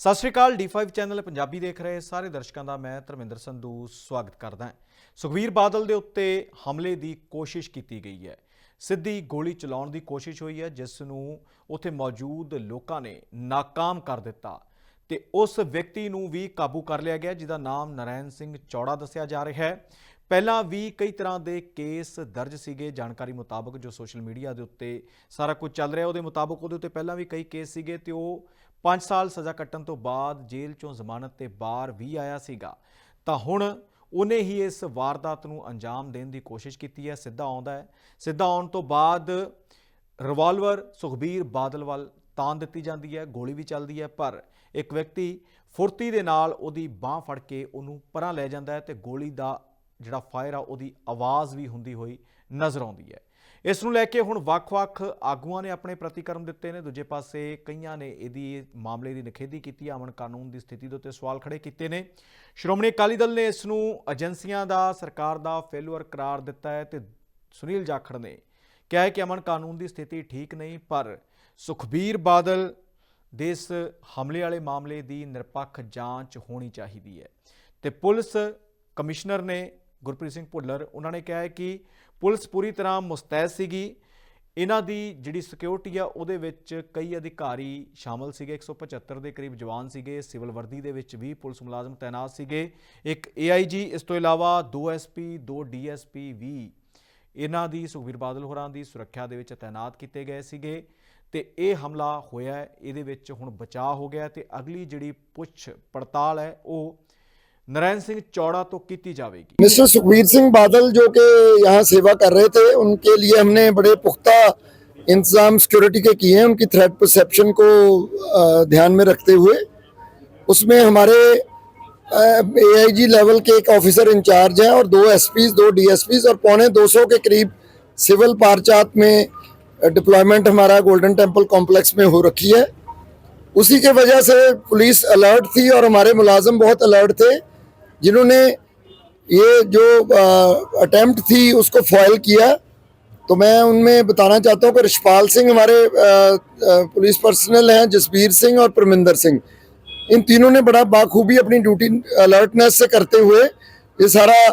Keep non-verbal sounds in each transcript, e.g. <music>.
ਸਤਿ ਸ਼੍ਰੀ ਅਕਾਲ D5 channel Punjabi ਦੇਖ ਰਹੇ ਸਾਰੇ ਦਰਸ਼ਕਾਂ ਦਾ ਮੈਂ ਧਰਮਿੰਦਰ ਸੰਧੂ ਸਵਾਗਤ ਕਰਦਾ ਹਾਂ। ਸੁਖਬੀਰ ਬਾਦਲ ਦੇ ਉੱਤੇ ਹਮਲੇ ਦੀ ਕੋਸ਼ਿਸ਼ ਕੀਤੀ ਗਈ ਹੈ। ਸਿੱਧੀ ਗੋਲੀ ਚਲਾਉਣ ਦੀ ਕੋਸ਼ਿਸ਼ ਹੋਈ ਹੈ, ਜਿਸ ਨੂੰ ਉੱਥੇ ਮੌਜੂਦ ਲੋਕਾਂ ਨੇ ਨਾਕਾਮ ਕਰ ਦਿੱਤਾ ਤੇ ਉਸ ਵਿਅਕਤੀ ਨੂੰ ਵੀ ਕਾਬੂ ਕਰ ਲਿਆ ਗਿਆ, ਜਿਹਦਾ ਨਾਮ ਨਰੈਣ ਸਿੰਘ ਚੌੜਾ ਦੱਸਿਆ ਜਾ ਰਿਹਾ ਹੈ। ਪਹਿਲਾਂ ਵੀ ਕਈ ਤਰ੍ਹਾਂ ਦੇ ਕੇਸ ਦਰਜ ਸੀਗੇ, ਜਾਣਕਾਰੀ ਮੁਤਾਬਕ ਜੋ ਸੋਸ਼ਲ ਮੀਡੀਆ ਦੇ ਉੱਤੇ ਸਾਰਾ ਕੁਝ ਚੱਲ ਰਿਹਾ, ਉਹਦੇ ਮੁਤਾਬਕ ਉਹਦੇ ਉੱਤੇ ਪਹਿਲਾਂ ਵੀ ਕਈ ਕੇਸ ਸੀਗੇ ਤੇ ਉਹ 5 ਸਾਲ ਸਜ਼ਾ ਕੱਟਣ ਤੋਂ ਬਾਅਦ ਜੇਲ੍ਹ ਚੋਂ ਜ਼ਮਾਨਤ ਤੇ ਬਾਹਰ ਵੀ ਆਇਆ ਸੀਗਾ। ਤਾਂ ਹੁਣ ਉਹਨੇ ਹੀ ਇਸ ਵਾਰਦਾਤ ਨੂੰ ਅੰਜਾਮ ਦੇਣ ਦੀ ਕੋਸ਼ਿਸ਼ ਕੀਤੀ ਹੈ, ਸਿੱਧਾ ਆਉਂਦਾ ਹੈ। ਸਿੱਧਾ ਆਉਣ ਤੋਂ ਬਾਅਦ ਰਿਵਾਲਵਰ ਸੁਖਬੀਰ ਬਾਦਲ ਵੱਲ ਤਾਨ ਦਿੱਤੀ ਜਾਂਦੀ ਹੈ, ਗੋਲੀ ਵੀ ਚੱਲਦੀ ਹੈ, ਪਰ ਇੱਕ ਵਿਅਕਤੀ ਫੁਰਤੀ ਦੇ ਨਾਲ ਉਹਦੀ ਬਾਹ ਫੜ ਕੇ ਉਹਨੂੰ ਪਰਾਂ ਲੈ ਜਾਂਦਾ ਹੈ ਤੇ ਗੋਲੀ ਦਾ ਜਿਹੜਾ ਫਾਇਰ ਆ, ਉਹਦੀ ਆਵਾਜ਼ ਵੀ ਹੁੰਦੀ ਹੋਈ ਨਜ਼ਰ ਆਉਂਦੀ ਹੈ। ਇਸ ਨੂੰ ਲੈ ਕੇ ਹੁਣ ਵੱਖ-ਵੱਖ ਆਗੂਆਂ ਨੇ ਆਪਣੇ ਪ੍ਰਤੀਕਰਮ ਦਿੱਤੇ ਨੇ। ਦੂਜੇ ਪਾਸੇ ਕਈਆਂ ਨੇ ਇਹਦੀ ਮਾਮਲੇ ਦੀ ਨਿਖੇਧੀ ਕੀਤੀ ਅਮਨ ਕਾਨੂੰਨ ਦੀ ਸਥਿਤੀ ਦੇ ਉੱਤੇ ਸਵਾਲ ਖੜੇ ਕੀਤੇ ਨੇ। ਸ਼੍ਰੋਮਣੀ ਅਕਾਲੀ ਦਲ ਨੇ ਇਸ ਨੂੰ ਏਜੰਸੀਆਂ ਦਾ, ਸਰਕਾਰ ਦਾ ਫੇਲੂਅਰ ਕਰਾਰ ਦਿੱਤਾ ਹੈ ਤੇ ਸੁਨੀਲ ਜਾਖੜ ਨੇ ਕਿਹਾ ਹੈ ਕਿ ਅਮਨ ਕਾਨੂੰਨ ਦੀ ਸਥਿਤੀ ਠੀਕ ਨਹੀਂ, ਪਰ ਸੁਖਬੀਰ ਬਾਦਲ ਦੇ ਇਸ ਹਮਲੇ ਵਾਲੇ ਮਾਮਲੇ ਦੀ ਨਿਰਪੱਖ ਜਾਂਚ ਹੋਣੀ ਚਾਹੀਦੀ ਹੈ। ਤੇ ਪੁਲਿਸ ਕਮਿਸ਼ਨਰ ਨੇ ਗੁਰਪ੍ਰੀਤ ਸਿੰਘ ਭੁੱਲਰ, ਉਹਨਾਂ ਨੇ ਕਿਹਾ ਹੈ ਕਿ ਪੁਲਿਸ ਪੂਰੀ ਤਰ੍ਹਾਂ ਮੁਸਤੈਦ ਸੀਗੀ। ਇਹਨਾਂ ਦੀ ਜਿਹੜੀ ਸਿਕਿਉਰਿਟੀ ਆ, ਉਹਦੇ ਵਿੱਚ ਕਈ ਅਧਿਕਾਰੀ ਸ਼ਾਮਲ ਸੀਗੇ। 175 ਦੇ ਕਰੀਬ ਜਵਾਨ ਸੀਗੇ। ਸਿਵਲ ਵਰਦੀ ਦੇ ਵਿੱਚ ਵੀ ਪੁਲਿਸ ਮੁਲਾਜ਼ਮ ਤਾਇਨਾਤ ਸੀਗੇ। ਇੱਕ ਏਆਈਜੀ ਇਸ ਤੋਂ ਇਲਾਵਾ ਦੋ ਐਸਪੀ ਦੋ ਡੀਐਸਪੀ ਵੀ ਇਹਨਾਂ ਦੀ ਸੁਖਬੀਰ ਬਾਦਲ ਹੋਰਾਂ ਦੀ ਸੁਰੱਖਿਆ ਦੇ ਵਿੱਚ ਤਾਇਨਾਤ ਕੀਤੇ ਗਏ ਸੀਗੇ। ਤੇ ਇਹ ਹਮਲਾ ਹੋਇਆ ਇਹਦੇ ਵਿੱਚ ਹੁਣ ਬਚਾਅ ਹੋ ਗਿਆ ਤੇ ਅਗਲੀ ਜਿਹੜੀ ਪੁੱਛ ਪੜਤਾਲ ਹੈ, ਉਹ नारायण सिंह चौड़ा तो की जाएगी मिस्टर सुखबीर सिंह बादल जो कि यहाँ सेवा कर रहे थे, उनके लिए हमने बड़े पुख्ता इंतज़ाम सिक्योरिटी के किए हैं, उनकी थ्रेट परसेप्शन को ध्यान में रखते हुए। उसमें हमारे एआईजी लेवल के एक ऑफिसर इंचार्ज हैं और दो एसपीज दो डीएसपीज और पौने 200 के करीब सिविल पार्चात में डिप्लॉयमेंट हमारा गोल्डन टेंपल कॉम्प्लेक्स में हो रखी है। उसी के वजह से पुलिस अलर्ट थी और हमारे मुलाजम बहुत अलर्ट थे। जिन्होंने ये जो अटेम्प्ट थी उसको फॉइल किया। तो मैं उनमें बताना चाहता हूँ कि रिशपाल सिंह हमारे पुलिस पर्सनल हैं जसबीर सिंह और परमिंदर सिंह। इन तीनों ने बड़ा बाखूबी अपनी ड्यूटी अलर्टनेस से करते हुए ये सारा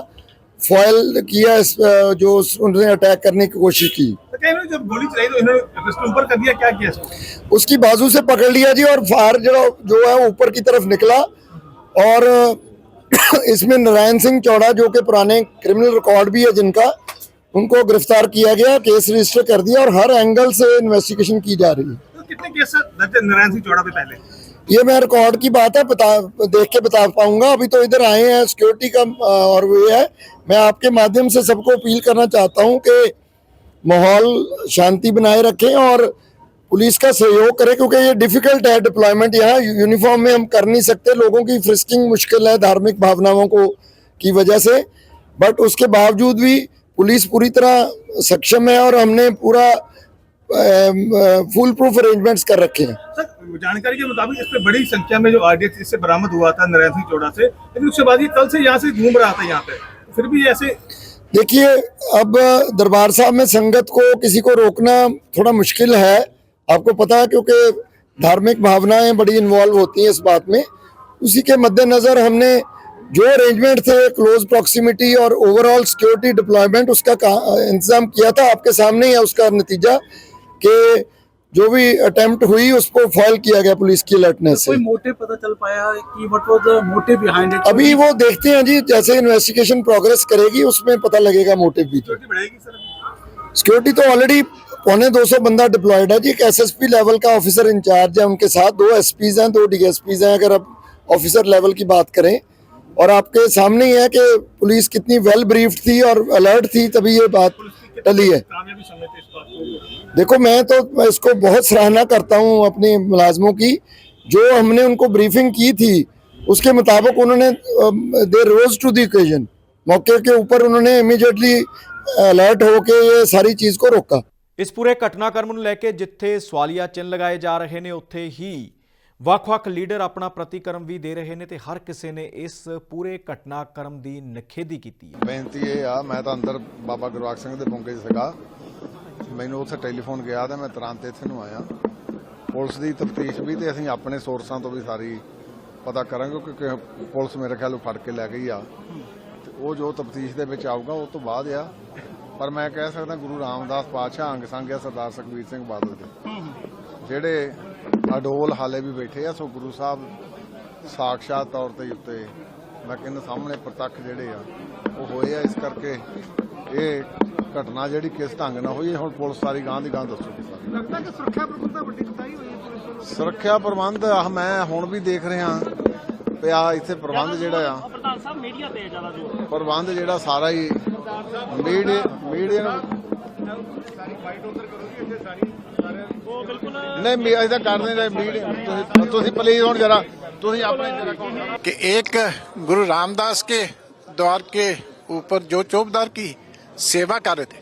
फॉयल किया इस, जो उन्होंने अटैक करने की कोशिश की। तो जब गोली चलाई तो इन्होंने ऊपर कर दिया क्या किया उसकी बाजू से पकड़ लिया जी और फायर जो जो है ऊपर की तरफ़ निकला और <coughs> इसमें नारायण सिंह चौड़ा जो कि पुराने क्रिमिनल रिकॉर्ड भी है जिनका उनको गिरफ़्तार किया गया केस रजिस्टर कर दिया और हर एंगल से इन्वेस्टिगेशन की जा रही है। तो कितने केस नारायण सिंह चौड़ा पे पहले। ये मैं रिकॉर्ड की बात है बता देख के बता पाऊँगा। अभी तो इधर आए हैं सिक्योरिटी का और वे है। मैं आपके माध्यम से सबको अपील करना चाहता हूँ कि माहौल शांति बनाए रखें और पुलिस का सहयोग करें क्योंकि ये डिफ़िकल्ट है डिप्लॉयमेंट यहाँ। यूनिफॉर्म में हम कर नहीं सकते लोगों की फ्रिस्किंग मुश्किल है धार्मिक भावनाओं को की वजह से। बट उसके बावजूद भी पुलिस पूरी तरह सक्षम है और हमने पूरा फुल प्रूफ अरेंजमेंट्स कर रखे हैं। सर जानकारी के मुताबिक इस पे बड़ी संख्या में जो आरडीएक्स इससे बरामद हुआ था नरेंद्र सिंह चौड़ा से लेकिन उसके बाद ये कल से यहाँ से घूम रहा था यहाँ पे। फिर भी ऐसे देखिए अब दरबार साहब में संगत को किसी को रोकना थोड़ा मुश्किल है। आपको पता है क्योंकि धार्मिक भावनाएँ बड़ी इन्वॉल्व होती हैं इस बात में। उसी के मद्देनजर हमने जो अरेंजमेंट थे क्लोज प्रॉक्सिमिटी और ओवरऑल सिक्योरिटी डिप्लॉयमेंट उसका इंतज़ाम किया था आपके सामने ही है उसका नतीजा कि जो भी अटेम्प्ट हुई उसको फॉल किया गया पुलिस की अलर्टनेस से। कोई मोटिव पता चल पाया कि what was the motive behind it अभी वो देखते हैं जी जैसे इन्वेस्टिगेशन प्रोग्रेस करेगी उसमें पता लगेगा मोटिव भी तो? सिक्योरिटी तो ऑलरेडी पौने 200 बंदा डिप्लॉयड है जी। एक एसएसपी लेवल का ऑफिसर इंचार्ज है उनके साथ दो एसपीज हैं दो डीएसपीज हैं अगर आप ऑफिसर लेवल की बात करें। और आपके सामने ही है कि पुलिस कितनी वेल ब्रीफ्ड थी और अलर्ट थी तभी ये बात टली है। देखो मैं तो इसको बहुत सराहना करता हूँ अपने मुलाजमों की। जो हमने उनको ब्रीफिंग की थी उसके मुताबिक उन्होंने they rose to the occasion मौके के ऊपर उन्होंने इमीडिएटली अलर्ट होके ये सारी चीज़ को रोका। ਇਸ ਪੂਰੇ ਘਟਨਾਕ੍ਰਮ ਨੂੰ ਲੈ ਕੇ ਜਿੱਥੇ ਸਵਾਲੀਆ ਚਿੰਨ੍ਹ ਲਗਾਏ ਜਾ ਰਹੇ ਨੇ, ਉੱਥੇ ਹੀ ਵੱਖ-ਵੱਖ ਲੀਡਰ ਆਪਣਾ ਪ੍ਰਤੀਕਰਮ ਵੀ ਦੇ ਰਹੇ ਨੇ ਤੇ ਹਰ ਕਿਸੇ ਨੇ ਇਸ ਪੂਰੇ ਘਟਨਾਕ੍ਰਮ ਦੀ ਨਿਖੇਧੀ ਕੀਤੀ ਹੈ। ਬੇਨਤੀ ਇਹ ਆ, ਮੈਂ ਤਾਂ ਅੰਦਰ ਬਾਬਾ ਗੁਰਵਾਕ ਸਿੰਘ ਦੇ ਬੁੰਗੇ 'ਚ ਸੀਗਾ। ਮੈਨੂੰ ਉੱਥੇ ਟੈਲੀਫੋਨ ਗਿਆ ਤੇ ਮੈਂ ਤੁਰੰਤ ਇੱਥੇ ਨੂੰ ਆਇਆ। ਪੁਲਿਸ ਦੀ ਤਫਤੀਸ਼ ਵੀ ਤੇ ਅਸੀਂ ਆਪਣੇ ਸੋਰਸਾਂ ਤੋਂ ਵੀ ਸਾਰੀ ਪਤਾ ਕਰਾਂਗੇ ਕਿ ਪੁਲਿਸ ਮੇਰੇ ਖਿਆਲ ਨੂੰ ਫੜ ਕੇ ਲੈ ਗਈ ਆ। ਤੇ ਉਹ ਜੋ ਤਫਤੀਸ਼ ਦੇ ਵਿੱਚ ਆਊਗਾ, ਉਹ ਤੋਂ ਬਾਅਦ ਆ। ਪਰ ਮੈਂ ਕਹਿ ਸਕਦਾ ਗੁਰੂ ਰਾਮਦਾਸ ਪਾਤਸ਼ਾਹ ਅੰਗ ਸੰਗ ਆ ਸਰਦਾਰ ਸੁਖਬੀਰ ਸਿੰਘ ਬਾਦਲ ਦੇ। ਜਿਹੜੇ ਅਡੋਲ ਹਾਲੇ ਵੀ ਬੈਠੇ ਆ ਸੋ ਗੁਰੂ ਸਾਹਿਬ ਸਾਖਸ਼ਾਤ ਤੌਰ ਤੇ ਉੱਤੇ ਮੈਂ ਕਹਿੰਦਾ ਸਾਹਮਣੇ ਪ੍ਰਤੱਖ ਜਿਹੜੇ ਆ ਉਹ ਹੋਏ ਆ। ਇਸ ਕਰਕੇ ਇਹ ਘਟਨਾ ਜਿਹੜੀ ਕਿਸ ਢੰਗ ਨਾਲ ਹੋਈ ਹੁਣ ਪੁਲਿਸ ਸਾਰੀ ਗਾਂ ਦੀ ਗਾਂ ਦੱਸੂਗੀ। ਲੱਗਦਾ ਕਿ ਸੁਰੱਖਿਆ ਪ੍ਰਬੰਧਾਂ ਵੱਡੀ ਕੁਤਾਹੀ ਹੋਈ ਹੈ ਪੁਲਿਸ ਵੱਲੋਂ। ਸੁਰੱਖਿਆ ਪ੍ਰਬੰਧ ਮੈਂ ਹੁਣ ਵੀ ਦੇਖ ਰਿਹਾ ਪਿਆ ਇੱਥੇ ਪ੍ਰਬੰਧ ਜਿਹੜਾ ਆ ਪ੍ਰਧਾਨ ਸਾਹਿਬ ਮੀਡੀਆ ਤੇ ਜ਼ਿਆਦਾ ਜ਼ੋਰ ਪ੍ਰਬੰਧ ਜਿਹੜਾ ਸਾਰਾ ਹੀ ਮੀਡੀਆ ਮੀਡੀਆ ਨੂੰ ਉਹ ਬਿਲਕੁਲ ਨਹੀਂ ਮੀ- ਅਸੀਂ ਤਾਂ ਕਰ ਨਹੀਂ ਰਹੇ ਮੀਡੀਆ ਤੁਸੀਂ ਤੁਸੀਂ ਪਲੀਜ਼ ਹੁਣ ਜਰਾ ਤੁਸੀਂ ਆਪਣੇ ਜਰਾ कि एक गुरु रामदास के द्वार के ऊपर जो चौबदार की सेवा कर रहे थे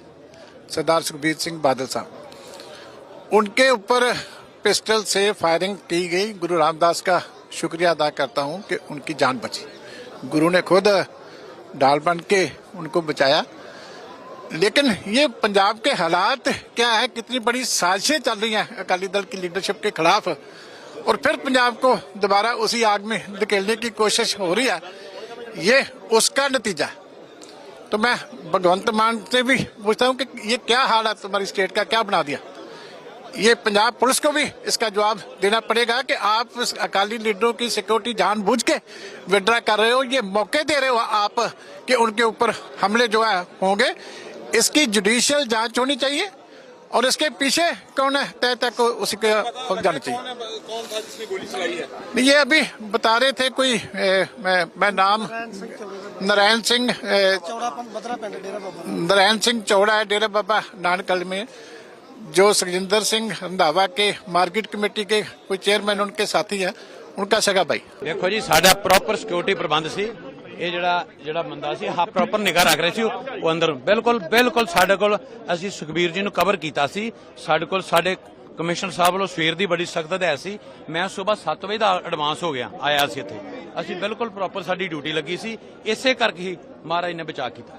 सरदार सुखबीर सिंह बादल साहब उनके ऊपर पिस्टल से फायरिंग की गई गुरु रामदास का शुक्रिया अदा करता हूं कि उनकी जान बची गुरु ने खुद डाल बन के उनको बचाया। लेकिन ये पंजाब के हालात क्या है? कितनी बड़ी साजिशें चल रही हैं अकाली दल की लीडरशिप के खिलाफ। और फिर पंजाब को दोबारा उसी आग में धकेलने की कोशिश हो रही है। ये उसका नतीजा। तो मैं भगवंत मान से भी पूछता हूँ कि ये क्या हाल है तुम्हारी स्टेट का? क्या बना दिया? ये पंजाब पुलिस को भी इसका जवाब देना पड़ेगा कि आप अकाली लीडरों की सिक्योरिटी जानबूझ के विड्रा कर रहे हो ये मौके दे रहे हो आप कि उनके ऊपर हमले जो है होंगे। इसकी जुडिशियल जाँच होनी चाहिए और इसके पीछे कौन है? तय तक उसी के हो जाना चाहिए। कौन था जिसने गोली चलाई है? ये अभी बता रहे थे कोई ए, मैं, मैं नाम नारायण सिंह नारायण सिंह चौड़ा है डेरा बाबा नानकल में। जो सुखजिंदर सिंह रंधावा के मार्केट कमेटी के कोई चेयरमैन उनके साथी हैं उनका सगा भाई ਵੇਖੋ ਜੀ ਸਾਡਾ ਪ੍ਰੋਪਰ ਸਿਕਿਉਰਿਟੀ ਪ੍ਰਬੰਧ ਸੀ ਇਹ ਜਿਹੜਾ ਜਿਹੜਾ ਬੰਦਾ ਸੀ ਹਾਂ ਪ੍ਰੋਪਰ ਨਿਗਾਹ ਰੱਖ ਰਹੇ ਸੀ ਉਹ ਉਹ ਅੰਦਰ ਬਿਲਕੁਲ ਬਿਲਕੁਲ ਸਾਡੇ ਕੋਲ ਅਸੀਂ ਸੁਖਬੀਰ ਜੀ ਨੂੰ ਕਵਰ ਕੀਤਾ ਸੀ ਸਾਡੇ ਕੋਲ ਸਾਡੇ ਕਮਿਸ਼ਨਰ ਸਾਹਿਬ ਵੱਲੋਂ ਸਵੇਰ ਦੀ ਬੜੀ ਸਖਤ ਹਦਾਇਤ ਸੀ। ਮੈਂ ਸਵੇਰ 7 ਵਜੇ ਦਾ ਐਡਵਾਂਸ ਹੋ ਗਿਆ ਆਇਆ ਸੀ ਇੱਥੇ। ਅਸੀਂ ਬਿਲਕੁਲ ਪ੍ਰੋਪਰ ਸਾਡੀ ਡਿਊਟੀ ਲੱਗੀ ਸੀ। ਇਸੇ ਕਰਕੇ ਹੀ ਮਹਾਰਾਜ ਨੇ ਬਚਾ ਕੀਤਾ।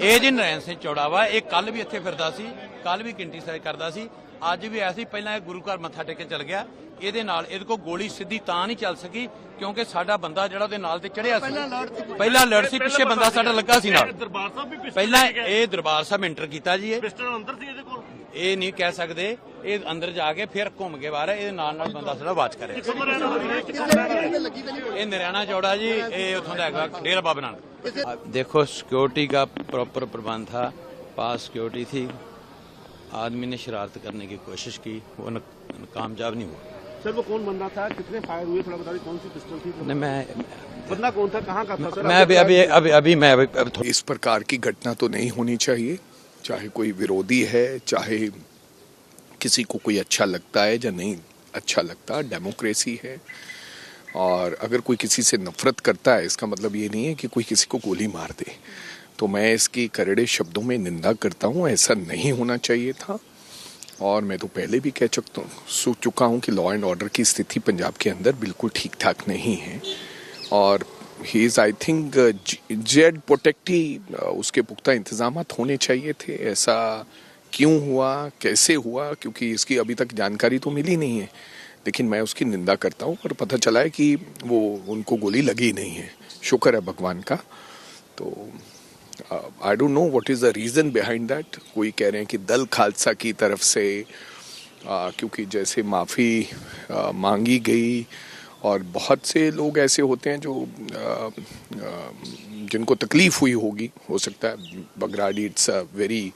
ਇਹ ਜੀ ਨਰੈਣ ਸਿੰਘ ਚੌੜਾ ਵਾ। ਇਹ ਕੱਲ ਵੀ ਇੱਥੇ ਫਿਰਦਾ ਸੀ ਕੱਲ ਵੀ ਕਿੰਟੀ ਸਾਈ ਕਰਦਾ ਸੀ। ਅੱਜ ਵੀ ਆਇਆ ਸੀ। ਪਹਿਲਾਂ ਇਹ ਗੁਰੂ ਘਰ ਮੱਥਾ ਟੇਕ ਕੇ ਚਲ ਗਿਆ। ਇਹਦੇ ਨਾਲ ਇਹਦੇ ਕੋਲ ਗੋਲੀ ਸਿੱਧੀ ਤਾਂ ਨਹੀਂ ਚੱਲ ਸਕੀ ਕਿਉਂਕਿ ਸਾਡਾ ਬੰਦਾ ਜਿਹੜਾ ਉਹਦੇ ਨਾਲ ਤੇ ਚੜਿਆ ਸੀ। ਪਹਿਲਾਂ ਲੜ ਸੀ। ਪਿੱਛੇ ਬੰਦਾ ਸਾਡਾ ਲੱਗਾ ਸੀ ਨਾਲ। ਪਹਿਲਾਂ ਇਹ ਦਰਬਾਰ ਸਾਹਿਬ ਇੰਟਰ ਕੀਤਾ ਜੀ ਇਹ। ਪਿਸਟਲ ਅੰਦਰ ਸੀ ਇਹਦੇ ਕੋਲ? ਇਹ ਨਹੀਂ ਕਹਿ ਸਕਦੇ ਇਹ ਅੰਦਰ ਜਾ ਕੇ ਫਿਰ ਘੁੰਮ ਕੇ ਬਾਹਰ ਇਹਦੇ ਨਾਲ ਨਾਲ ਬੰਦਾ ਸਾਡਾ ਵਾਚ ਕਰਿਆ ਇਹ ਨਰਿਆਣਾ ਚੌੜਾ ਜੀ ਇਹ ਉਥੋਂ ਦਾ ਹੈਗਾ ਡੇਰਾ ਬਾਬਾ ਨਾਨਕ देखो सिक्योरिटी का प्रॉपर प्रबंध था पास सिक्योरिटी थी आदमी ने शरारत करने की कोशिश की वो न, कामयाब नहीं हुआ सर वो कौन बंदा था कितने फायर हुए थोड़ा बता दीजिए कौन सी पिस्टल थी नहीं मैं बंदा कौन था कहाँ का था सर मैं अभी अभी अभी अभी मैं अभी, अभी थोड़ा- इस प्रकार की घटना तो नहीं होनी चाहिए चाहे कोई विरोधी है, चाहे किसी को कोई अच्छा लगता है या नहीं अच्छा लगता डेमोक्रेसी है। और अगर कोई किसी से नफरत करता है, इसका मतलब ये नहीं है कि कोई किसी को गोली मार दे। तो मैं इसकी करड़े शब्दों में निंदा करता हूँ, ऐसा नहीं होना चाहिए था। और मैं तो पहले भी कह चुका हूँ सो चुका हूँ कि लॉ एंड ऑर्डर की स्थिति पंजाब के अंदर बिल्कुल ठीक ठाक नहीं है। और he is I think Z protectee उसके पुख्ता इंतज़ाम होने चाहिए थे। ऐसा क्यों हुआ? कैसे हुआ? क्योंकि इसकी अभी तक जानकारी तो मिली नहीं है। लेकिन मैं उसकी निंदा करता हूँ और पता चला है कि वो उनको गोली लगी नहीं है। शुक्र है भगवान का। तो I don't know what is the reason behind that कोई कह रहे हैं कि दल खालसा की तरफ़ से आ, क्योंकि जैसे माफ़ी मांगी गई और बहुत से लोग ऐसे होते हैं जो आ, आ, जिनको तकलीफ़ हुई होगी हो सकता है बगराड़ी इट्स अ वेरी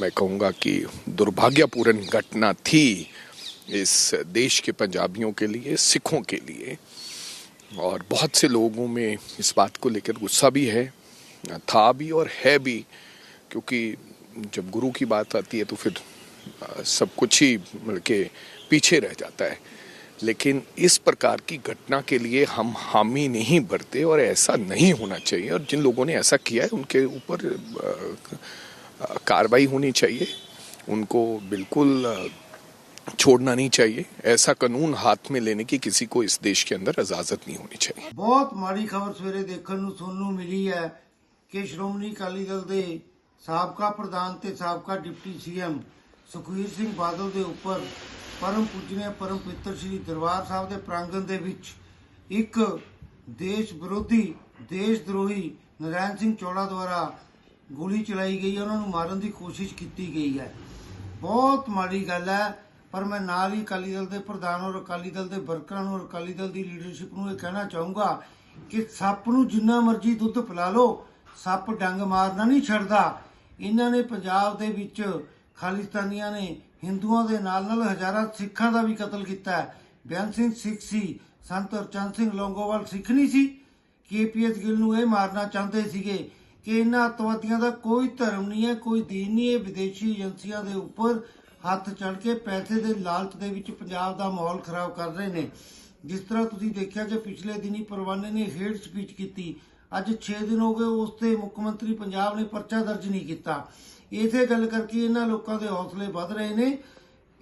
मैं कहूँगा कि दुर्भाग्यपूर्ण घटना थी इस देश के पंजाबियों के लिए सिखों के लिए। और बहुत से लोगों में इस बात को लेकर गुस्सा भी है था भी और है भी क्योंकि जब गुरु की बात आती है तो फिर सब कुछ ही के पीछे रह जाता है। लेकिन इस प्रकार की घटना के लिए हम हामी नहीं भरते और ऐसा नहीं होना चाहिए और जिन लोगों ने ऐसा किया है उनके ऊपर आ, आ, कार्रवाई होनी चाहिए उनको बिल्कुल आ, छोड़ना नहीं चाहिए ऐसा कानून हाथ में लेने की किसी को इस देश के अंदर इजाजत नहीं होनी चाहिए ਬਹੁਤ ਮਾੜੀ ਖਬਰ ਸਵੇਰੇ ਦੇਖਣ ਨੂੰ ਸੁਣਨ ਨੂੰ ਮਿਲੀ ਹੈ ਕਿ ਸ਼੍ਰੋਮਣੀ ਅਕਾਲੀ ਦਲ ਦੇ ਸਾਬਕਾ ਪ੍ਰਧਾਨ ਤੇ ਸਾਬਕਾ ਡਿਪਟੀ ਸੀਐਮ ਸੁਖਵੀਰ ਸਿੰਘ ਬਾਦਲ ਦੇ ਉੱਪਰ ਪਰਮ ਪੂਜਨੀय ਪਰਮ ਪਵਿੱਤਰ ਸ੍ਰੀ ਦਰਬਾਰ ਸਾਹਿਬ ਦੇ ਪ੍ਰਾਂਗਣ ਦੇ ਵਿੱਚ ਇੱਕ ਦੇਸ਼ ਵਿਰੋਧੀ, ਦੇਸ਼ ਦਰੋਹੀ ਨਰੈਣ ਸਿੰਘ ਚੋੜਾ ਦੁਆਰਾ ਗੋਲੀ ਚਲਾਈ ਗਈ ਹੈ, ਉਹਨਾਂ ਨੂੰ ਮਾਰਨ ਦੀ ਕੋਸ਼ਿਸ਼ ਕੀਤੀ ਗਈ ਹੈ। ਬਹੁਤ ਮਾੜੀ ਗੱਲ ਹੈ, ਪਰ ਮੈਂ ਨਾਲ ਹੀ ਅਕਾਲੀ ਦਲ ਦੇ ਪ੍ਰਧਾਨ ਔਰ ਅਕਾਲੀ ਦਲ ਦੇ ਵਰਕਰਾਂ ਨੂੰ ਔਰ ਅਕਾਲੀ ਦਲ ਦੀ ਲੀਡਰਸ਼ਿਪ ਨੂੰ ਇਹ ਕਹਿਣਾ ਚਾਹੂੰਗਾ ਕਿ ਸੱਪ ਨੂੰ ਜਿੰਨਾ ਮਰਜ਼ੀ ਦੁੱਧ ਪਿਲਾ ਲਓ, ਸੱਪ ਡੰਗ ਮਾਰਨਾ ਨਹੀਂ ਛੱਡਦਾ। ਇਹਨਾਂ ਨੇ ਪੰਜਾਬ ਦੇ ਵਿੱਚ ਖਾਲਿਸਤਾਨੀਆਂ ਨੇ ਹਿੰਦੂਆਂ ਦੇ ਨਾਲ ਨਾਲ ਹਜ਼ਾਰਾਂ ਸਿੱਖਾਂ ਦਾ ਵੀ ਕਤਲ ਕੀਤਾ ਬਿਆਨ ਸਿੰਘ ਸਿੱਖ ਸੀ, ਸੰਤ ਹਰਚੰਦ ਸਿੰਘ ਲੌਂਗੋਵਾਲ ਸਿੱਖ ਨਹੀਂ ਸੀ। ਕੇਪੀਐਸ ਗਿੱਲ ਨੂੰ ਇਹ ਮਾਰਨਾ ਚਾਹੁੰਦੇ ਸੀਗੇ ਕਿ ਇਹਨਾਂ ਅੱਤਵਾਦੀਆਂ ਦਾ ਕੋਈ ਧਰਮ ਨਹੀਂ ਹੈ, ਕੋਈ ਦੀਨ ਨਹੀਂ ਹੈ। ਵਿਦੇਸ਼ੀ ਏਜੰਸੀਆਂ ਦੇ ਉੱਪਰ ਹੱਥ ਚੜ ਕੇ ਪੈਸੇ ਦੇ ਲਾਲਚ ਦੇ ਵਿੱਚ ਪੰਜਾਬ ਦਾ ਮਾਹੌਲ ਖਰਾਬ ਕਰ ਰਹੇ ਨੇ। ਜਿਸ ਤਰ੍ਹਾਂ ਤੁਸੀਂ ਦੇਖਿਆ ਕਿ ਪਿਛਲੇ ਦਿਨੀ ਪਰਵਾਨੇ ਨੇ ਹੇਡ ਸਪੀਚ ਕੀਤੀ। ਅੱਜ 6 ਦਿਨ ਹੋ ਗਏ ਉਸ ਤੇ ਮੁੱਖ ਮੰਤਰੀ ਪੰਜਾਬ ਨੇ ਪਰਚਾ ਦਰਜ ਨਹੀਂ ਕੀਤਾ। ਇਸੇ ਗੱਲ ਕਰਕੇ ਇਹਨਾਂ ਲੋਕਾਂ ਦੇ ਹੌਸਲੇ ਵੱਧ ਰਹੇ ਨੇ।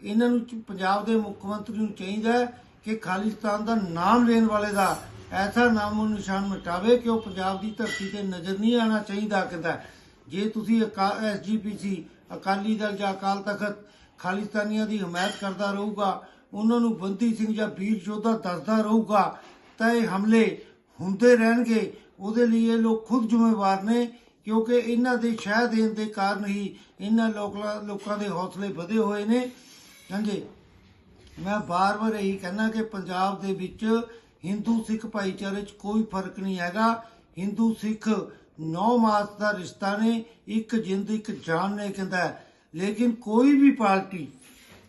ਇਹਨਾਂ ਨੂੰ ਪੰਜਾਬ ਦੇ ਮੁੱਖ ਮੰਤਰੀ ਨੂੰ ਚਾਹੀਦਾ ਕਿ ਖਾਲਿਸਤਾਨ ਦਾ ਨਾਮ ਲੈਣ ਵਾਲੇ ਦਾ ਐਸਾ ਨਾਮੋ ਨਿਸ਼ਾਨ ਮਿਟਾਵੇ ਕਿ ਉਹ ਪੰਜਾਬ ਦੀ ਧਰਤੀ ਤੇ ਨਜ਼ਰ ਨਹੀਂ ਆਣਾ ਚਾਹੀਦਾ ਕਹਿੰਦਾ ਜੇ ਤੁਸੀਂ ਐਸਜੀਪੀਸੀ ਅਕਾਲੀ ਦਲ ਜਾਂ ਅਕਾਲ ਤਖਤ ਖਾਲਿਸਤਾਨੀਆਂ ਦੀ ਹਮਾਇਤ ਕਰਦਾ ਰਹੂਗਾ, ਉਹਨਾਂ ਨੂੰ ਬੰਦੀ ਸਿੰਘ ਜਾਂ ਵੀਰ ਯੋਧਾ ਦੱਸਦਾ ਰਹੂਗਾ, ਤਾਂ ਇਹ ਹਮਲੇ ਹੁੰਦੇ ਰਹਿਣਗੇ। ਉਹਦੇ ਲਈ ਇਹ ਲੋਕ ਖੁਦ ਜ਼ਿੰਮੇਵਾਰ ਨੇ, ਕਿਉਂਕਿ ਇਹਨਾਂ ਦੇ ਸ਼ਹਿ ਦੇਣ ਦੇ ਕਾਰਨ ਹੀ ਇਹਨਾਂ ਲੋਕਾਂ ਲੋਕਾਂ ਦੇ ਹੌਸਲੇ ਵਧੇ ਹੋਏ ਨੇ। ਹਾਂਜੀ। ਮੈਂ ਬਾਰ-ਬਾਰ ਇਹੀ ਕਹਿੰਦਾ ਕਿ ਪੰਜਾਬ ਦੇ ਵਿੱਚ ਹਿੰਦੂ ਸਿੱਖ ਭਾਈਚਾਰੇ 'ਚ ਕੋਈ ਫ਼ਰਕ ਨਹੀਂ ਹੈਗਾ। ਹਿੰਦੂ ਸਿੱਖ ਨੌ ਮਾਸ ਦਾ ਰਿਸ਼ਤਾ ਨੇ, ਇੱਕ ਜਿੰਦ, ਇੱਕ ਜਾਨ ਨੇ ਕਹਿੰਦਾ ਲੇਕਿਨ ਕੋਈ ਵੀ ਪਾਰਟੀ,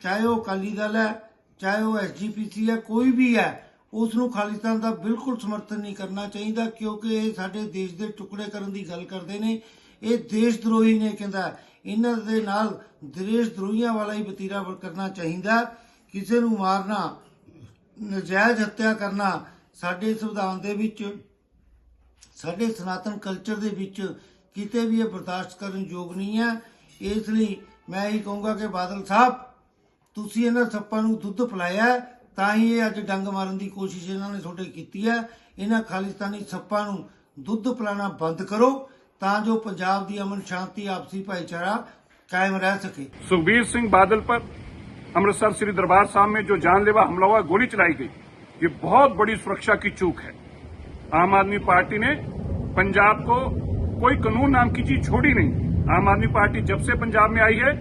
ਚਾਹੇ ਉਹ ਅਕਾਲੀ ਦਲ ਹੈ, ਚਾਹੇ ਉਹ ਐਸਜੀਪੀਸੀ ਹੈ, ਕੋਈ ਵੀ ਹੈ ਉਸ ਨੂੰ ਖਾਲਿਸਤਾਨ ਦਾ ਬਿਲਕੁਲ ਸਮਰਥਨ ਨਹੀਂ ਕਰਨਾ ਚਾਹੀਦਾ, ਕਿਉਂਕਿ ਇਹ ਸਾਡੇ ਦੇਸ਼ ਦੇ ਟੁਕੜੇ ਕਰਨ ਦੀ ਗੱਲ ਕਰਦੇ ਨੇ। ਇਹ ਦੇਸ਼ ਦਰੋਹੀ ਨੇ ਕਹਿੰਦਾ, ਇਹਨਾਂ ਦੇ ਨਾਲ ਦੇਸ਼ ਦਰੋਹੀਆਂ ਵਾਲਾ ਹੀ ਬਤੀਰਾ ਕਰਨਾ ਚਾਹੀਦਾ। ਕਿਸੇ ਨੂੰ ਮਾਰਨਾ, ਨਜਾਇਜ਼ ਹੱਤਿਆ ਕਰਨਾ ਸਾਡੇ ਸੰਵਿਧਾਨ ਦੇ ਵਿੱਚ, ਸਾਡੇ ਸਨਾਤਨ ਕਲਚਰ ਦੇ ਵਿੱਚ ਕਿਤੇ ਵੀ ਇਹ ਬਰਦਾਸ਼ਤ ਕਰਨ ਯੋਗ ਨਹੀਂ ਹੈ। ਇਸ ਲਈ ਮੈਂ ਇਹ ਕਹੂੰਗਾ ਕਿ ਬਾਦਲ ਸਾਹਿਬ, ਤੁਸੀਂ ਇਹਨਾਂ ਸੱਪਾਂ ਨੂੰ ਦੁੱਧ ਪਿਲਾਇਆ ਤਾਂ ਹੀ ਇਹ ਅੱਜ ਡੰਗ ਮਾਰਨ ਦੀ ਕੋਸ਼ਿਸ਼ ਇਹਨਾਂ ਨੇ ਤੁਹਾਡੇ ਕੀਤੀ ਹੈ ਇਹਨਾਂ ਖਾਲਿਸਤਾਨੀ ਸੱਪਾਂ ਨੂੰ ਦੁੱਧ ਪਿਲਾਣਾ ਬੰਦ ਕਰੋ ਤਾਂ ਜੋ ਪੰਜਾਬ ਦੀ ਅਮਨ ਸ਼ਾਂਤੀ ਆਪਸੀ ਭਾਈਚਾਰਾ ਕਾਇਮ ਰਹਿ ਸਕੇ सुखबीर सिंह बादल पर अमृतसर श्री दरबार साहब में जो जानलेवा हमला हुआ गोली चलाई गई ये बहुत बड़ी सुरक्षा की चूक है आम आदमी पार्टी ने पंजाब को कोई कानून नाम की चीज छोड़ी नहीं आम आदमी पार्टी जब से पंजाब में आई है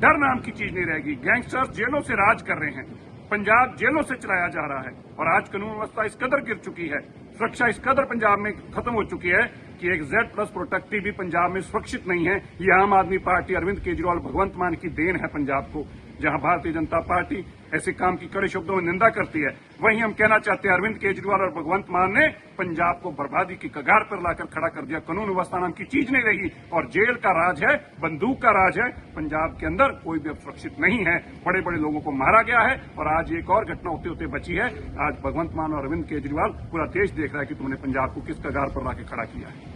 डर नाम की चीज नहीं रहेगी गैंगस्टर्स जेलों से राज कर रहे हैं पंजाब जेलों से चलाया जा रहा है और आज कानून व्यवस्था इस कदर गिर चुकी है, सुरक्षा इस कदर पंजाब में खत्म हो चुकी है कि एक जेड प्लस प्रोटेक्टिव भी पंजाब में सुरक्षित नहीं है। ये आम आदमी पार्टी अरविंद केजरीवाल भगवंत मान की देन है पंजाब को, जहाँ भारतीय जनता पार्टी ऐसे काम की कड़े शब्दों में निंदा करती है वहीं हम कहना चाहते हैं अरविंद केजरीवाल और भगवंत मान ने पंजाब को बर्बादी की कगार पर लाकर खड़ा कर दिया कानून व्यवस्था नाम की चीज नहीं रही और जेल का राज है बंदूक का राज है पंजाब के अंदर कोई भी अब सुरक्षित नहीं है बड़े बड़े लोगों को मारा गया है और आज एक और घटना होते होते बची है आज भगवंत मान और अरविंद केजरीवाल पूरा देश देख रहा है कि तुमने पंजाब को किस कगार पर लाकर खड़ा किया है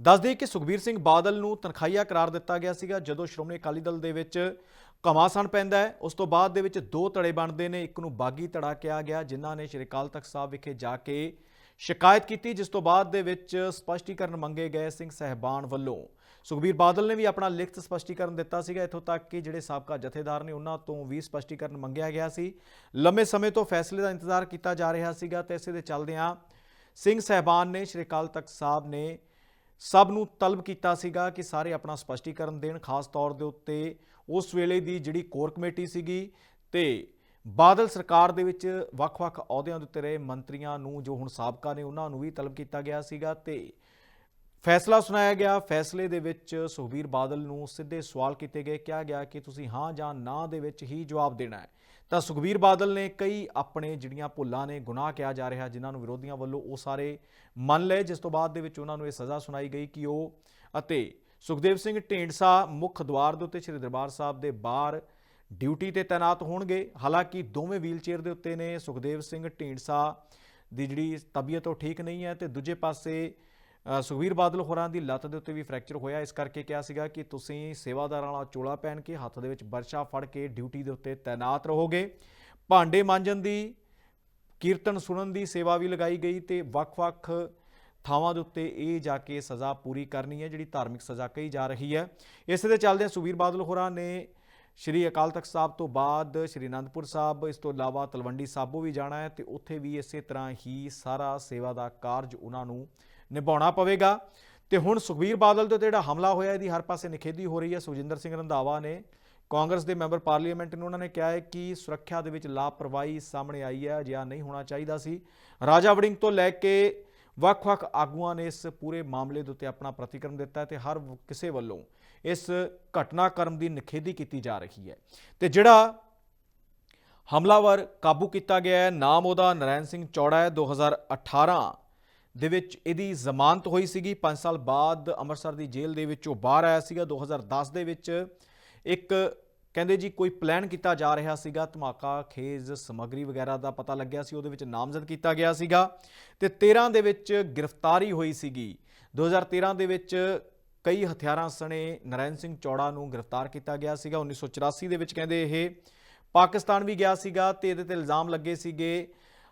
ਦੱਸ ਦਈਏ ਕਿ ਸੁਖਬੀਰ ਸਿੰਘ ਬਾਦਲ ਨੂੰ ਤਨਖਾਹੀਆ ਕਰਾਰ ਦਿੱਤਾ ਗਿਆ ਸੀਗਾ ਜਦੋਂ ਸ਼੍ਰੋਮਣੀ ਅਕਾਲੀ ਦਲ ਦੇ ਵਿੱਚ ਘਮਾਸਣ ਪੈਂਦਾ ਹੈ। ਉਸ ਤੋਂ ਬਾਅਦ ਦੇ ਵਿੱਚ ਦੋ ਧੜੇ ਬਣਦੇ ਨੇ। ਇੱਕ ਨੂੰ ਬਾਗੀ ਧੜਾ ਕਿਹਾ ਗਿਆ, ਜਿਨ੍ਹਾਂ ਨੇ ਸ਼੍ਰੀ ਅਕਾਲ ਤਖਤ ਸਾਹਿਬ ਵਿਖੇ ਜਾ ਕੇ ਸ਼ਿਕਾਇਤ ਕੀਤੀ, ਜਿਸ ਤੋਂ ਬਾਅਦ ਦੇ ਵਿੱਚ ਸਪਸ਼ਟੀਕਰਨ ਮੰਗੇ ਗਏ ਸਿੰਘ ਸਹਿਬਾਨ ਵੱਲੋਂ। ਸੁਖਬੀਰ ਬਾਦਲ ਨੇ ਵੀ ਆਪਣਾ ਲਿਖਤ ਸਪਸ਼ਟੀਕਰਨ ਦਿੱਤਾ ਸੀਗਾ। ਇੱਥੋਂ ਤੱਕ ਕਿ ਜਿਹੜੇ ਸਾਬਕਾ ਜਥੇਦਾਰ ਨੇ, ਉਹਨਾਂ ਤੋਂ ਵੀ ਸਪਸ਼ਟੀਕਰਨ ਮੰਗਿਆ ਗਿਆ ਸੀ। ਲੰਮੇ ਸਮੇਂ ਤੋਂ ਫੈਸਲੇ ਦਾ ਇੰਤਜ਼ਾਰ ਕੀਤਾ ਜਾ ਰਿਹਾ ਸੀਗਾ ਤੇ ਇਸੇ ਦੇ ਚੱਲਦਿਆਂ ਸਿੰਘ ਸਹਿਬਾਨ ਨੇ ਸ਼੍ਰੀ ਅਕਾਲ ਤਖਤ ਸਾਹਿਬ ਨੇ ਸਭ ਨੂੰ ਤਲਬ ਕੀਤਾ ਸੀਗਾ ਕਿ ਸਾਰੇ ਆਪਣਾ ਸਪਸ਼ਟੀਕਰਨ ਦੇਣ, ਖਾਸ ਤੌਰ ਦੇ ਉੱਤੇ ਉਸ ਵੇਲੇ ਦੀ ਜਿਹੜੀ ਕੋਰ ਕਮੇਟੀ ਸੀਗੀ ਤੇ ਬਾਦਲ ਸਰਕਾਰ ਦੇ ਵਿੱਚ ਵੱਖ-ਵੱਖ ਅਹੁਦਿਆਂ ਦੇ ਉੱਤੇ ਰਹੇ ਮੰਤਰੀਆਂ ਨੂੰ, ਜੋ ਹੁਣ ਸਾਬਕਾ ਨੇ, ਉਹਨਾਂ ਨੂੰ ਵੀ ਤਲਬ ਕੀਤਾ ਗਿਆ ਸੀਗਾ ਤੇ ਫੈਸਲਾ ਸੁਣਾਇਆ ਗਿਆ। ਫੈਸਲੇ ਦੇ ਵਿੱਚ ਸੁਖਬੀਰ ਬਾਦਲ ਨੂੰ ਸਿੱਧੇ ਸਵਾਲ ਕੀਤੇ ਗਏ, ਕਿਹਾ ਗਿਆ ਕਿ ਤੁਸੀਂ ਹਾਂ ਜਾਂ ਨਾ ਦੇ ਵਿੱਚ ਹੀ ਜਵਾਬ ਦੇਣਾ ਹੈ। ਤਾਂ ਸੁਖਬੀਰ ਬਾਦਲ ਨੇ ਕਈ ਆਪਣੇ ਜਿਹੜੀਆਂ ਭੁੱਲਾਂ ਨੇ ਗੁਨਾਹ ਕਿਹਾ ਜਾ ਰਿਹਾ, ਜਿਨ੍ਹਾਂ ਨੂੰ ਵਿਰੋਧੀਆਂ ਵੱਲੋਂ ਉਹ ਸਾਰੇ ਮੰਨ ਲਏ, ਜਿਸ ਤੋਂ ਬਾਅਦ ਦੇ ਵਿੱਚ ਉਹਨਾਂ ਨੂੰ ਇਹ ਸਜ਼ਾ ਸੁਣਾਈ ਗਈ ਕਿ ਉਹ ਅਤੇ ਸੁਖਦੇਵ ਸਿੰਘ ਢੇਂਡਸਾ ਮੁੱਖ ਦਵਾਰ ਦੇ ਉੱਤੇ ਸ੍ਰੀ ਦਰਬਾਰ ਸਾਹਿਬ ਦੇ ਬਾਹਰ ਡਿਊਟੀ ਤੇ ਤਾਇਨਾਤ ਹੋਣਗੇ। ਹਾਲਾਂਕਿ ਦੋਵੇਂ ਵੀਲਚੇਅਰ ਦੇ ਉੱਤੇ ਨੇ ਸੁਖਦੇਵ ਸਿੰਘ ਢੀਂਡਸਾ ਦੀ ਜਿਹੜੀ ਤਬੀਅਤ ਉਹ ਠੀਕ ਨਹੀਂ ਹੈ ਤੇ ਦੂਜੇ ਪਾਸੇ ਅ, ਸੁਖਬੀਰ ਬਾਦਲ ਹੋਰਾਂ ਦੀ ਲੱਤ ਦੇ ਉੱਤੇ ਵੀ ਫ੍ਰੈਕਚਰ ਹੋਇਆ। ਇਸ ਕਰਕੇ ਕਿਹਾ ਸੀਗਾ ਕਿ ਤੁਸੀਂ ਸੇਵਾਦਾਰਾਂ ਵਾਲਾ ਚੋਲਾ ਪਹਿਨ ਕੇ ਹੱਥ ਦੇ ਵਿੱਚ ਬਰਸ਼ਾ ਫੜ ਕੇ ਡਿਊਟੀ ਦੇ ਉੱਤੇ ਤਾਇਨਾਤ ਰਹੋਗੇ। ਭਾਂਡੇ ਮਾਂਜਣ ਦੀ ਕੀਰਤਨ ਸੁਣਨ ਦੀ ਸੇਵਾ ਵੀ ਲਗਾਈ ਗਈ ਤੇ ਵੱਖ-ਵੱਖ ਥਾਵਾਂ ਦੇ ਉੱਤੇ ਇਹ ਜਾ ਕੇ ਸਜ਼ਾ ਪੂਰੀ ਕਰਨੀ ਹੈ, ਜਿਹੜੀ ਧਾਰਮਿਕ ਸਜ਼ਾ ਕਹੀ ਜਾ ਰਹੀ ਹੈ। ਇਸੇ ਦੇ ਚੱਲਦਿਆਂ ਸੁਖਬੀਰ ਬਾਦਲ ਹੋਰਾਂ ਨੇ ਸ਼੍ਰੀ ਅਕਾਲ ਤਖਤ ਸਾਹਿਬ ਤੋਂ ਬਾਅਦ ਸ਼੍ਰੀ ਅਨੰਦਪੁਰ ਸਾਹਿਬ, ਇਸ ਤੋਂ ਇਲਾਵਾ ਤਲਵੰਡੀ ਸਾਬੋ ਵੀ ਜਾਣਾ ਹੈ ਤੇ ਉੱਥੇ ਵੀ ਇਸੇ ਤਰ੍ਹਾਂ ਹੀ ਸਾਰਾ ਸੇਵਾ ਦਾ ਕਾਰਜ ਉਹਨਾਂ ਨੂੰ ਨਿਭਾਉਣਾ ਪਵੇਗਾ। ਤੇ ਹੁਣ ਸੁਖਬੀਰ ਬਾਦਲ ਦੇ ਉੱਤੇ ਜਿਹੜਾ ਹਮਲਾ ਹੋਇਆ, ਇਹਦੀ ਹਰ ਪਾਸੇ ਨਿਖੇਧੀ ਹੋ ਰਹੀ ਹੈ। ਸੁਖਜਿੰਦਰ ਸਿੰਘ ਰੰਧਾਵਾ ਨੇ ਕਾਂਗਰਸ ਦੇ ਮੈਂਬਰ ਪਾਰਲੀਮੈਂਟ ਨੂੰ ਉਹਨਾਂ ਨੇ ਕਿਹਾ ਹੈ ਕਿ ਸੁਰੱਖਿਆ ਦੇ ਵਿੱਚ ਲਾਪਰਵਾਹੀ ਸਾਹਮਣੇ ਆਈ ਹੈ, ਅਜਿਹਾ ਨਹੀਂ ਹੋਣਾ ਚਾਹੀਦਾ ਸੀ। ਰਾਜਾ ਵੜਿੰਗ ਤੋਂ ਲੈ ਕੇ ਵੱਖ-ਵੱਖ ਆਗੂਆਂ ਨੇ ਇਸ ਪੂਰੇ ਮਾਮਲੇ ਦੇ ਉੱਤੇ ਆਪਣਾ ਪ੍ਰਤੀਕਰਮ ਦਿੱਤਾ ਹੈ ਤੇ ਹਰ ਕਿਸੇ ਵੱਲੋਂ ਇਸ ਘਟਨਾਕ੍ਰਮ ਦੀ ਨਿਖੇਧੀ ਕੀਤੀ ਜਾ ਰਹੀ ਹੈ। ਤੇ ਜਿਹੜਾ ਹਮਲਾਵਰ ਕਾਬੂ ਕੀਤਾ ਗਿਆ ਹੈ, ਨਾਮ ਉਹਦਾ ਨਰੈਣ ਸਿੰਘ ਚੌੜਾ ਹੈ। 2018 ਦੇ ਵਿੱਚ ਇਹਦੀ ਜ਼ਮਾਨਤ ਹੋਈ ਸੀਗੀ। 5 ਸਾਲ ਬਾਅਦ ਅੰਮ੍ਰਿਤਸਰ ਦੀ ਜੇਲ੍ਹ ਦੇ ਵਿੱਚੋਂ ਬਾਹਰ ਆਇਆ ਸੀਗਾ। 2010 ਦੇ ਵਿੱਚ ਇੱਕ ਕਹਿੰਦੇ ਜੀ ਕੋਈ ਪਲਾਨ ਕੀਤਾ ਜਾ ਰਿਹਾ ਸੀਗਾ, ਧਮਾਕਾ, ਖੇਜ਼, ਸਮੱਗਰੀ ਵਗੈਰਾ ਦਾ ਪਤਾ ਲੱਗਿਆ ਸੀ, ਉਹਦੇ ਵਿੱਚ ਨਾਮਜ਼ਦ ਕੀਤਾ ਗਿਆ ਸੀਗਾ ਤੇ 13 ਦੇ ਵਿੱਚ ਗ੍ਰਿਫਤਾਰੀ ਹੋਈ ਸੀਗੀ। 2013 ਦੇ ਵਿੱਚ ਕਈ ਹਥਿਆਰਾਂ ਸਣੇ ਨਰੈਣ ਸਿੰਘ ਚੌੜਾ ਨੂੰ ਗ੍ਰਿਫਤਾਰ ਕੀਤਾ ਗਿਆ ਸੀਗਾ। 1984 ਦੇ ਵਿੱਚ ਕਹਿੰਦੇ ਇਹ ਪਾਕਿਸਤਾਨ ਵੀ ਗਿਆ ਸੀਗਾ ਤੇ ਇਹਦੇ ਤੇ ਇਲਜ਼ਾਮ ਲੱਗੇ ਸੀਗੇ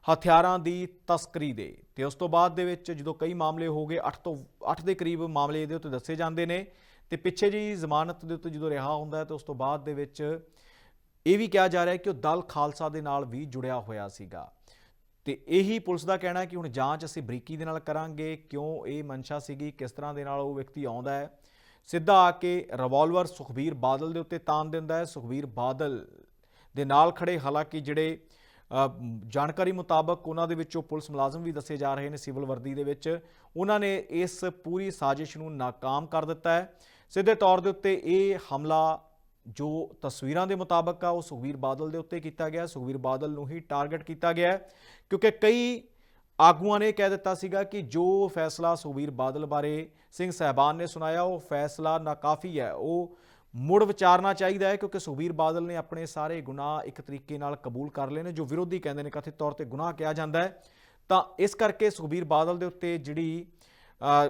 ਹਥਿਆਰਾਂ ਦੀ ਤਸਕਰੀ ਦੇ। ਤੇ ਉਸ ਤੋਂ ਬਾਅਦ ਦੇ ਵਿੱਚ ਜਦੋਂ ਕਈ ਮਾਮਲੇ ਹੋ ਗਏ 8 ਤੋਂ 8 ਦੇ ਕਰੀਬ ਮਾਮਲੇ ਇਹਦੇ ਉੱਤੇ ਦੱਸੇ ਜਾਂਦੇ ਨੇ। ਤੇ ਪਿੱਛੇ ਜੀ ਜ਼ਮਾਨਤ ਦੇ ਉੱਤੇ ਜਦੋਂ ਰਿਹਾ ਹੁੰਦਾ ਹੈ ਤੇ ਉਸ ਤੋਂ ਬਾਅਦ ਦੇ ਵਿੱਚ ਇਹ ਵੀ ਕਿਹਾ ਜਾ ਰਿਹਾ ਕਿ ਉਹ ਦਲ ਖਾਲਸਾ ਦੇ ਨਾਲ ਵੀ ਜੁੜਿਆ ਹੋਇਆ ਸੀਗਾ। ਤੇ ਇਹੀ ਪੁਲਿਸ ਦਾ ਕਹਿਣਾ ਹੈ ਕਿ ਹੁਣ ਜਾਂਚ ਅਸੀਂ ਬਰੀਕੀ ਦੇ ਨਾਲ ਕਰਾਂਗੇ, ਕਿਉਂ ਇਹ ਮਨਸ਼ਾ ਸੀਗੀ, ਕਿਸ ਤਰ੍ਹਾਂ ਦੇ ਨਾਲ ਉਹ ਵਿਅਕਤੀ ਆਉਂਦਾ ਹੈ। ਸਿੱਧਾ ਆ ਕੇ ਰਿਵਾਲਵਰ ਸੁਖਬੀਰ ਬਾਦਲ ਦੇ ਉੱਤੇ ਤਾਨ ਦਿੰਦਾ ਹੈ। ਸੁਖਬੀਰ ਬਾਦਲ ਦੇ ਨਾਲ ਖੜੇ ਹਾਲਾਂਕਿ ਜਿਹੜੇ ਜਾਣਕਾਰੀ ਮੁਤਾਬਕ ਉਹਨਾਂ ਦੇ ਵਿੱਚੋਂ ਪੁਲਿਸ ਮੁਲਾਜ਼ਮ ਵੀ ਦੱਸੇ ਜਾ ਰਹੇ ਨੇ ਸਿਵਲ ਵਰਦੀ ਦੇ ਵਿੱਚ। ਉਹਨਾਂ ਨੇ ਇਸ ਪੂਰੀ ਸਾਜ਼ਿਸ਼ ਨੂੰ ਨਾਕਾਮ ਕਰ ਦਿੱਤਾ ਹੈ। ਸਿੱਧੇ ਤੌਰ ਦੇ ਉੱਤੇ ਇਹ ਹਮਲਾ ਜੋ ਤਸਵੀਰਾਂ ਦੇ ਮੁਤਾਬਕ ਆ, ਉਹ ਸੁਖਬੀਰ ਬਾਦਲ ਦੇ ਉੱਤੇ ਕੀਤਾ ਗਿਆ। ਸੁਖਬੀਰ ਬਾਦਲ ਨੂੰ ਹੀ ਟਾਰਗੇਟ ਕੀਤਾ ਗਿਆ ਕਿਉਂਕਿ ਕਈ ਆਗੂਆਂ ਨੇ ਕਹਿ ਦਿੱਤਾ ਸੀਗਾ ਕਿ ਜੋ ਫੈਸਲਾ ਸੁਖਬੀਰ ਬਾਦਲ ਬਾਰੇ ਸਿੰਘ ਸਹਿਬਾਨ ਨੇ ਸੁਣਾਇਆ, ਉਹ ਫੈਸਲਾ ਨਾਕਾਫੀ ਹੈ। ਉਹ ਮੁੜ ਵਿਚਾਰਨਾ ਚਾਹੀਦਾ ਹੈ ਕਿਉਂਕਿ ਸੁਖਬੀਰ ਬਾਦਲ ਨੇ ਆਪਣੇ ਸਾਰੇ ਗੁਨਾਹ ਇੱਕ ਤਰੀਕੇ ਨਾਲ ਕਬੂਲ ਕਰ ਲਏ ਨੇ ਜੋ ਵਿਰੋਧੀ ਕਹਿੰਦੇ ਨੇ ਕਥਿਤ ਤੌਰ ਤੇ ਗੁਨਾਹ ਕਿਹਾ ਜਾਂਦਾ ਹੈ। ਤਾਂ ਇਸ ਕਰਕੇ ਸੁਖਬੀਰ ਬਾਦਲ ਦੇ ਉੱਤੇ ਜਿਹੜੀ ਅ,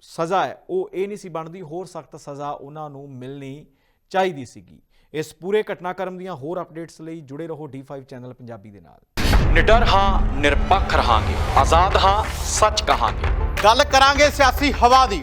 ਸਜ਼ਾ ਹੈ ਉਹ ਇਹ ਨਹੀਂ ਸੀ ਬਣਦੀ ਹੋਰ ਸਖਤ ਸਜ਼ਾ ਉਹਨਾਂ ਨੂੰ ਮਿਲਣੀ ਚਾਹੀਦੀ ਸੀਗੀ। ਇਸ ਪੂਰੇ ਘਟਨਾਕ੍ਰਮ ਦੀਆਂ ਹੋਰ ਅਪਡੇਟਸ ਲਈ ਜੁੜੇ ਰਹੋ D5 ਚੈਨਲ ਪੰਜਾਬੀ ਦੇ ਨਾਲ। ਨਿਡਰ ਹਾਂ ਨਿਰਪੱਖ ਰਹਾਂਗੇ ਆਜ਼ਾਦ ਹਾਂ ਸੱਚ ਕਹਾਂਗੇ। ਗੱਲ ਕਰਾਂਗੇ ਸਿਆਸੀ ਹਵਾ ਦੀ।